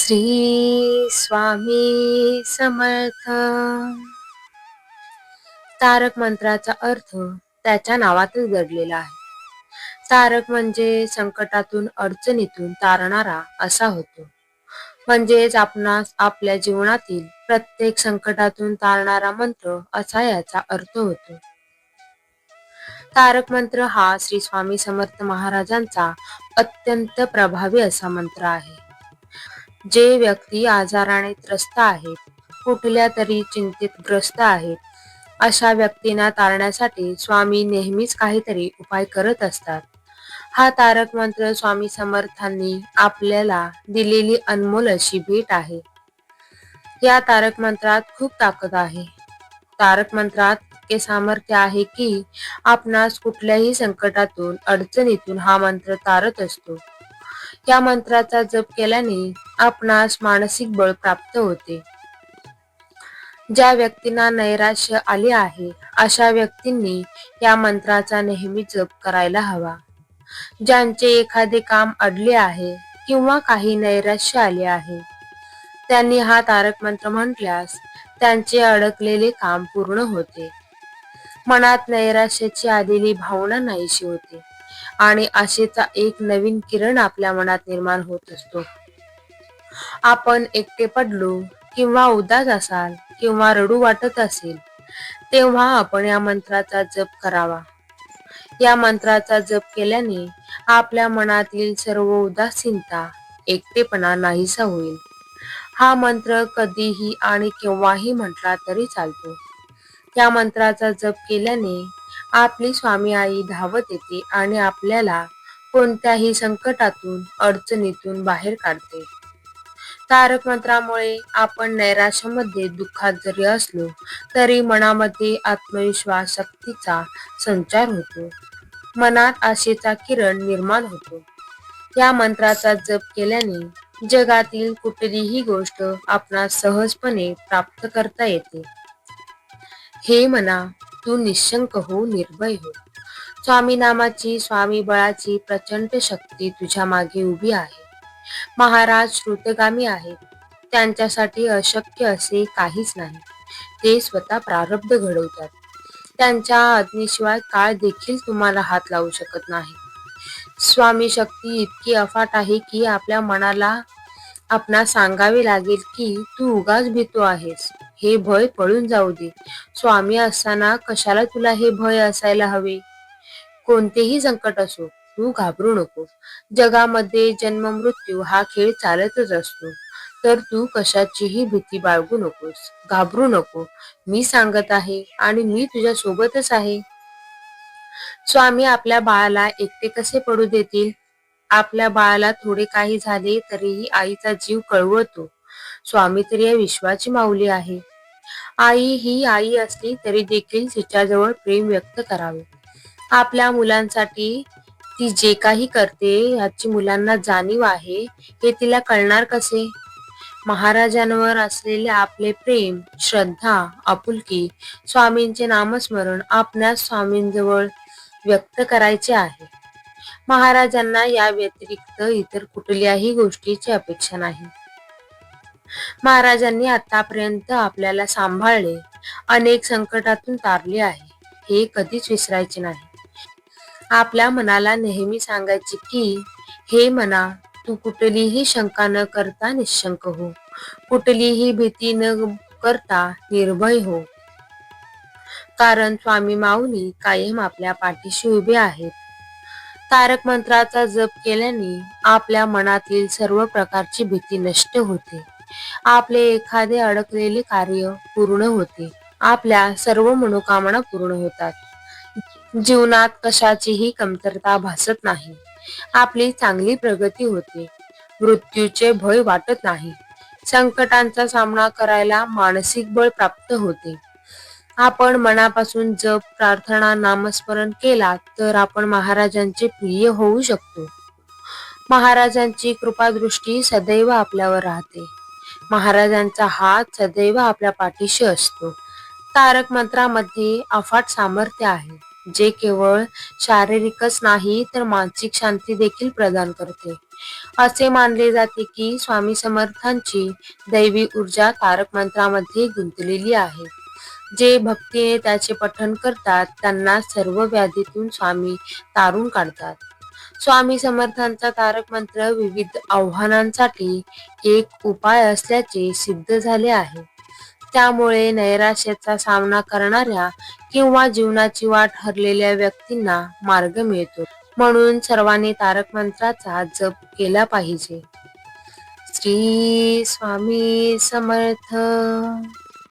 श्री स्वामी समर्थ. तारक मंत्राचा अर्थ त्याच्या नावातच दडलेला आहे. तारक म्हणजे संकटातून अडचणीतून तारणारा असा होतो. म्हणजेच आपणास आपल्या जीवनातील प्रत्येक संकटातून तारणारा मंत्र असा याचा अर्थ होतो. तारक मंत्र हा श्री स्वामी समर्थ महाराजांचा अत्यंत प्रभावी असा मंत्र आहे. जे व्यक्ती आजाराने त्रस्त आहेत कुठल्या तरी चिंतेत ग्रस्त आहेत अशा व्यक्तींना तारण्यासाठी स्वामी नेहमीच काहीतरी उपाय करत असतात. हा तारक मंत्र स्वामी समर्थांनी आपल्याला दिलेली अनमोल अशी भेट आहे. या तारक मंत्रात खूप ताकद आहे. तारक मंत्रात इतके सामर्थ्य आहे की आपणास कुठल्याही संकटातून अडचणीतून हा मंत्र तारत असतो. या मंत्राचा जप केल्याने आपणास मानसिक बळ प्राप्त होते. ज्या व्यक्तींना नैराश्य आले आहे अशा व्यक्तींनी या मंत्राचा नेहमी जप करायला हवा. ज्यांचे एखादे काम अडले आहे किंवा काही नैराश्य आले आहे त्यांनी हा तारक मंत्र म्हटल्यास त्यांचे अडकलेले काम पूर्ण होते. मनात नैराश्याची आलेली भावना नाहीशी होते. आणि आशेचा एक नवीन किरण आपल्या मनात निर्माण होत असतो. आपण एकटे पडलो किंवा उदास असाल किंवा रडू वाटत असेल तेव्हा आपण या मंत्राचा जप करावा. या मंत्राचा जप केल्याने आपल्या मनातील सर्व उदासीनता एकटेपणा नाहीसा होईल. हा मंत्र कधीही आणि केव्हाही म्हटला तरी चालतो. या मंत्राचा जप केल्याने आपली स्वामी आई धावत येते आणि आपल्याला कोणत्याही संकटातून अडचणीतून बाहेर काढते. तारक मंत्रामुळे आपण नैराश्यामध्ये दुःखात जरी असलो तरी मनामध्ये आत्मविश्वास शक्तीचा संचार होतो. मनात आशेचा किरण निर्माण होतो. या मंत्राचा जप केल्याने जगातील कुठलीही गोष्ट आपणास सहजपणे प्राप्त करता येते. हे मना तू निशंक हो निर्भय हो. स्वामी नामाची स्वामी बळाची प्रचंड शक्ती तुझ्या मागे उभी आहे. महाराज श्रुतगामी आहेत. त्यांच्यासाठी अशक्य असे काहीच नाही. ते स्वतः प्रारब्ध घडवतात. त्यांच्या आज्ञेशिवाय काळ देखील तुम्हाला हात लावू शकत नाही. स्वामी शक्ती इतकी अफाट आहे की आपल्या मनाला आपणा सांगावे लागेल की तू उगाच भीतो आहेस. हे भय पळून जाऊ दे. स्वामी असताना कशाला तुला हे भय असायला हवे? कोणतेही संकट असो तू घाबरू नको. जगामध्ये जन्म मृत्यू हा खेळ चालतच असतो. तर तू कशाचीही भीती बाळगू नकोस घाबरू नको. मी सांगत आहे आणि मी तुझ्या सोबतच आहे. स्वामी आपल्या बाळाला एकटे कसे पडू देतील? आपल्या बाळाला थोडे काही झाले तरीही आईचा जीव कळवतो. स्वामी तरी या विश्वाची माऊली आहे. आई ही आई असली तरी देखील तिच्याजवळ प्रेम व्यक्त करावे. आपल्या मुलांसाठी ती जे काही करते याची मुलांना जाणीव आहे हे तिला कळणार कसे? महाराजांवर असलेले आपले प्रेम श्रद्धा आपुलकी स्वामींचे नामस्मरण आपणास स्वामींजवळ व्यक्त करायचे आहे. महाराजांना या व्यतिरिक्त इतर कुठल्याही गोष्टीची अपेक्षा नाही. महाराजांनी आतापर्यंत आपल्याला सांभाळले अनेक संकटातून तारले आहे. हे कधीच विसरायचे नाही. आपल्या मनाला नेहमी सांगायचे की हे मना तू कुठलीही शंका न करता निशंक हो. कुठलीही भीती न करता निर्भय हो. कारण स्वामी माऊली कायम आपल्या पाठीशी उभे आहेत. तारक मंत्राचा जप केल्याने आपल्या मनातील सर्व प्रकारची भीती नष्ट होते. आपले एखादे अडकलेले कार्य पूर्ण होते. आपल्या सर्व मनोकामना पूर्ण होतात. जीवनात कशाचीही कमतरता भासत नाही. आपली चांगली प्रगती होते. मृत्यूचे भय वाटत नाही. संकटांचा सामना करायला मानसिक बळ प्राप्त होते. आपण मनापासून जप प्रार्थना नामस्मरण केला तर आपण महाराजांचे प्रिय होऊ शकतो. महाराजांची कृपादृष्टी सदैव आपल्यावर राहते. महाराजांचा हात सदैव आपल्या पाठीशी असतो. तारक मंत्रामध्ये अफाट सामर्थ्य आहे. जे केवळ शारीरिकच नाही तर मानसिक शांती देखील प्रदान करते. असे मानले जाते की स्वामी समर्थांची दैवी ऊर्जा तारक मंत्रामध्ये गुंतलेली आहे. जे भक्तीने त्याचे पठण करतात त्यांना सर्व व्याधीतून स्वामी तारून काढतात. स्वामी समर्थांचा तारक मंत्र विविध आव्हानांसाठी एक उपाय असल्याचे सिद्ध झाले आहे. त्यामुळे नैराश्याचा सामना करणाऱ्या किंवा जीवनाची वाट हरलेल्या व्यक्तींना मार्ग मिळतो. म्हणून सर्वांनी तारक मंत्राचा जप केला पाहिजे. श्री स्वामी समर्थ.